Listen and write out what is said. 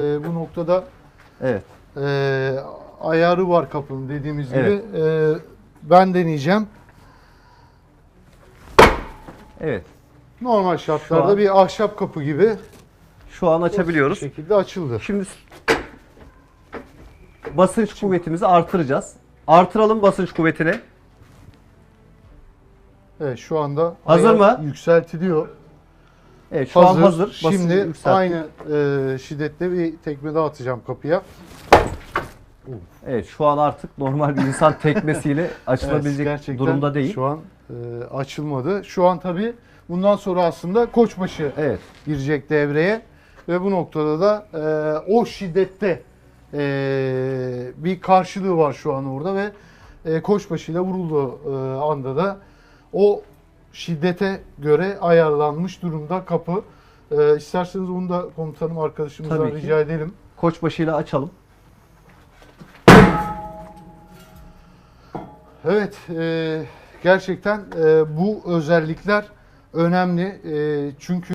E, bu noktada Evet. e, ayarı var kapının dediğimiz Evet. gibi. E, ben deneyeceğim. Evet. Normal şartlarda an- bir ahşap kapı gibi Şu an bu açabiliyoruz. şekilde açıldı. Şimdi basınç kuvvetimizi artıracağız. Artıralım basınç kuvvetini. Evet şu anda Hazır mı? Yükseltiliyor. Evet şu an hazır. Basıncı Şimdi yükselttik. aynı e, şiddette bir tekme daha atacağım kapıya. Evet şu an artık normal bir insan tekmesiyle açılabilecek gerçekten durumda değil. Şu an e, açılmadı. Şu an tabii bundan sonra aslında koçbaşı Evet. girecek devreye ve bu noktada da e, o şiddette e, bir karşılığı var şu an orada ve e, koçbaşıyla vurulduğu e, anda da o şiddete göre ayarlanmış durumda kapı. E, isterseniz onu da komutanım arkadaşımızdan Tabii ki. rica edelim. Koçbaşıyla açalım. Evet, e, gerçekten e, bu özellikler önemli. E, çünkü